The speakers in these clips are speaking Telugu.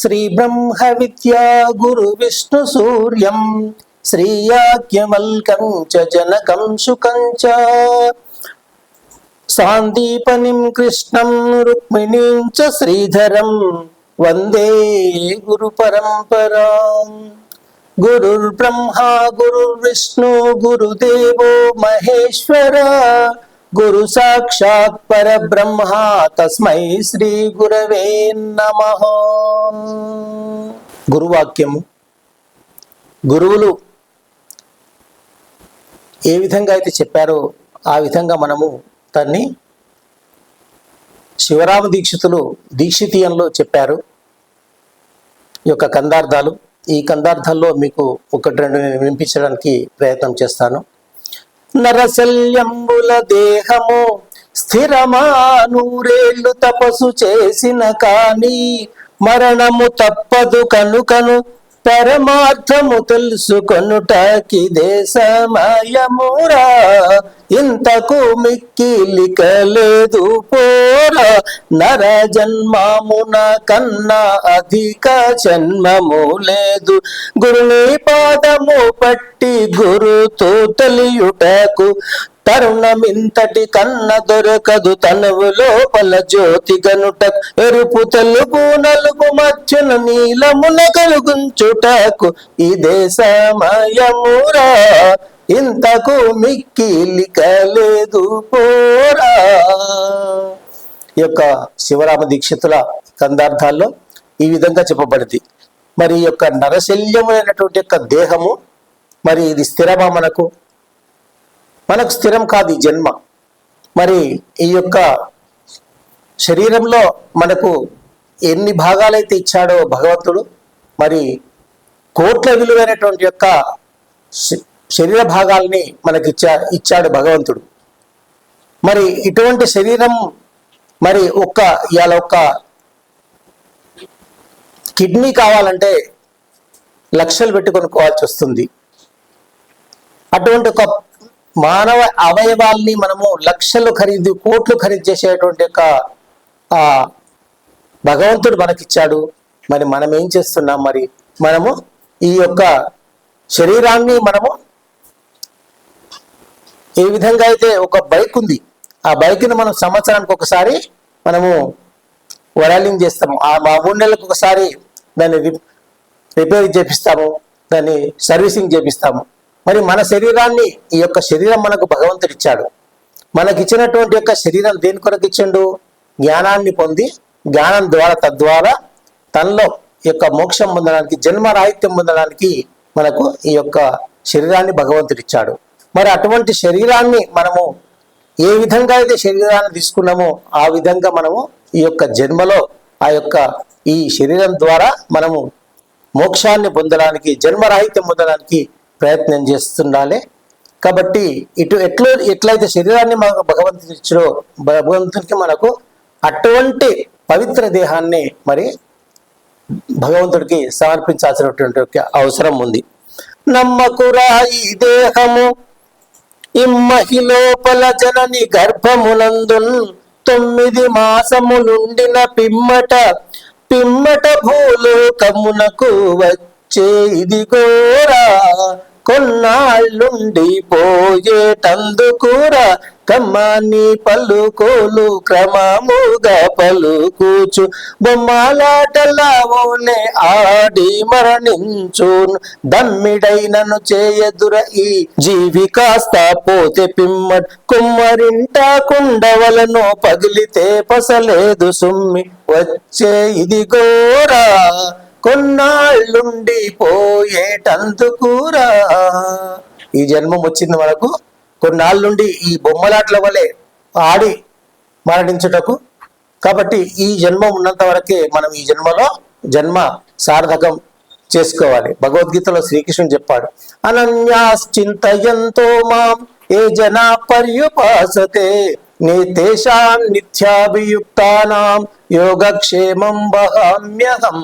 శ్రీ బ్రహ్మ విద్యా గురు విష్ణు సూర్యం శ్రీయాజ్ఞవల్కం చ జనకం శుకం చ సాందీపనిం కృష్ణం రుక్మిణీం చ శ్రీధరం వందే గురు గురు సాక్షాత్ పరబ్రహ్మ. తస్మై శ్రీ గురవే నమ. గురువాక్యము. గురువులు ఏ విధంగా అయితే చెప్పారో ఆ విధంగా మనము దాన్ని శివరామ దీక్షితులు దీక్షితీయంలో చెప్పారు. ఈ యొక్క కందార్థాలు. ఈ కందార్థాల్లో మీకు ఒకటి రెండు వినిపించడానికి ప్రయత్నం చేస్తాను. నరశల్యంబుల దేహము స్థిరమా నూరేళ్ళు తపస్సు చేసిన కాని మరణము తప్పదు కనుకను పరమార్థము తెలుసుకొనుటకి దేశమయమురా. ఇంతకు మిక్కిలిక లేదు పోరా. నర జన్మమున కన్నా అధిక జన్మము లేదు. గురుని పాదము పట్టి గురుతో తెలియుటకు తరుణమింతటి కన్న దొరకదు తనువు లోపల జ్యోతి గనుట ఎరుపు తెలుగు నలుగు మధ్యన నీలమున కలుగుంచుటకు ఇదే సమయమురా. ఇంతకు మిక్కిలిక లేదు పోరా. ఈ యొక్క శివరామ దీక్షితుల కందార్థాల్లో ఈ విధంగా చెప్పబడింది. మరి ఈ యొక్క నరశల్యమైనటువంటి యొక్క దేహము మరి ఇది స్థిరమా మనకు? మనకు స్థిరం కాదు ఈ జన్మ. మరి ఈ యొక్క శరీరంలో మనకు ఎన్ని భాగాలైతే ఇచ్చాడో భగవంతుడు మరి కోట్ల విలువైనటువంటి యొక్క శ- శరీర భాగాల్ని మనకి ఇచ్చా ఇచ్చాడు భగవంతుడు. మరి ఇటువంటి శరీరం మరి ఒక్క ఇవాళ ఒక్క కిడ్నీ కావాలంటే లక్షలు పెట్టి కొనుక్కోవాల్సి వస్తుంది. అటువంటి ఒక మానవ అవయవాల్ని మనము లక్షలు ఖరీదు కోట్లు ఖరీదు చేసేటువంటి ఒక ఆ భగవంతుడు మనకిచ్చాడు. మరి మనం ఏం చేస్తున్నాం? మరి మనము ఈ యొక్క శరీరాన్ని మనము ఏ విధంగా అయితే ఒక బైక్ ఉంది ఆ బైక్ని మనం సంవత్సరానికి ఒకసారి మనము వరాలింగ్ చేస్తాము. ఆ మా మూడు నెలలకు ఒకసారి దాన్ని రిపేర్ చేపిస్తాము దాన్ని సర్వీసింగ్ చేపిస్తాము. మరి మన శరీరాన్ని ఈ యొక్క శరీరం మనకు భగవంతుడు ఇచ్చాడు మనకి ఇచ్చినటువంటి యొక్క శరీరం దేని కొరకు ఇచ్చిండు? జ్ఞానాన్ని పొంది జ్ఞానం ద్వారా తద్వారా తనలో ఈ యొక్క మోక్షం పొందడానికి జన్మ రాహిత్యం పొందడానికి మనకు ఈ యొక్క శరీరాన్ని భగవంతుడు ఇచ్చాడు మరి అటువంటి శరీరాన్ని మనము ఏ విధంగా అయితే శరీరాన్ని తీసుకున్నామో ఆ విధంగా మనము ఈ యొక్క జన్మలో ఆ యొక్క ఈ శరీరం ద్వారా మనము మోక్షాన్ని పొందడానికి జన్మరాహిత్యం పొందడానికి ప్రయత్నం చేస్తుండాలి. కాబట్టి ఇటు ఎట్లా ఎట్లయితే శరీరాన్ని మనకు భగవంతుడు ఇచ్చారో భగవంతునికి మనకు అటువంటి పవిత్ర దేహాన్ని మరి భగవంతుడికి సమర్పించాల్సినటువంటి అవసరం ఉంది. నమ్మకురా ఈ దేహము ఇమ్మహి లోపల జనని గర్భమునందున్ తొమ్మిది మాసములుండిన పిమ్మట పిమ్మట భూలోకమునకు వచ్చే ఇది గోరా పోయేటందుకురా కమ్మాని పలుకోలు క్రమముగా పలుకూచు. బొమ్మలాటలావునే ఆడి మరణించును. దమ్మిడైనను చేయదుర ఈ జీవి కాస్త పోతే పిమ్మట్. కుమ్మరింట కుండవలను పగిలితే పసలేదు సుమ్మి. వచ్చే ఇది గోరా కొన్నాళ్ళుండి పోయేటందుకురా. ఈ జన్మం వచ్చింది మనకు. కొన్నాళ్ళుండి ఈ బొమ్మలాట్ల వలె ఆడి మరణించుటకు. కాబట్టి ఈ జన్మ ఉన్నంత వరకే మనం ఈ జన్మలో జన్మ సార్థకం చేసుకోవాలి. భగవద్గీతలో శ్రీకృష్ణుడు చెప్పాడు అనన్యాశ్చింతయంతో మాం ఏ జనా పర్యుపాసతే నితేషాం నిత్యాభియుక్తానాం యోగక్షేమం వహామ్యహం.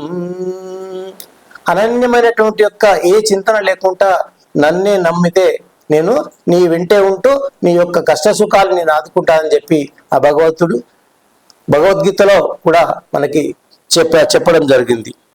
అనన్యమైనటువంటి యొక్క ఏ చింతన లేకుండా నన్నే నమ్మితే నేను నీ వెంటే ఉంటూ నీ యొక్క కష్ట సుఖాలు నేను ఆదుకుంటానని చెప్పి ఆ భగవంతుడు భగవద్గీతలో కూడా మనకి చెప్ప చెప్పడం జరిగింది.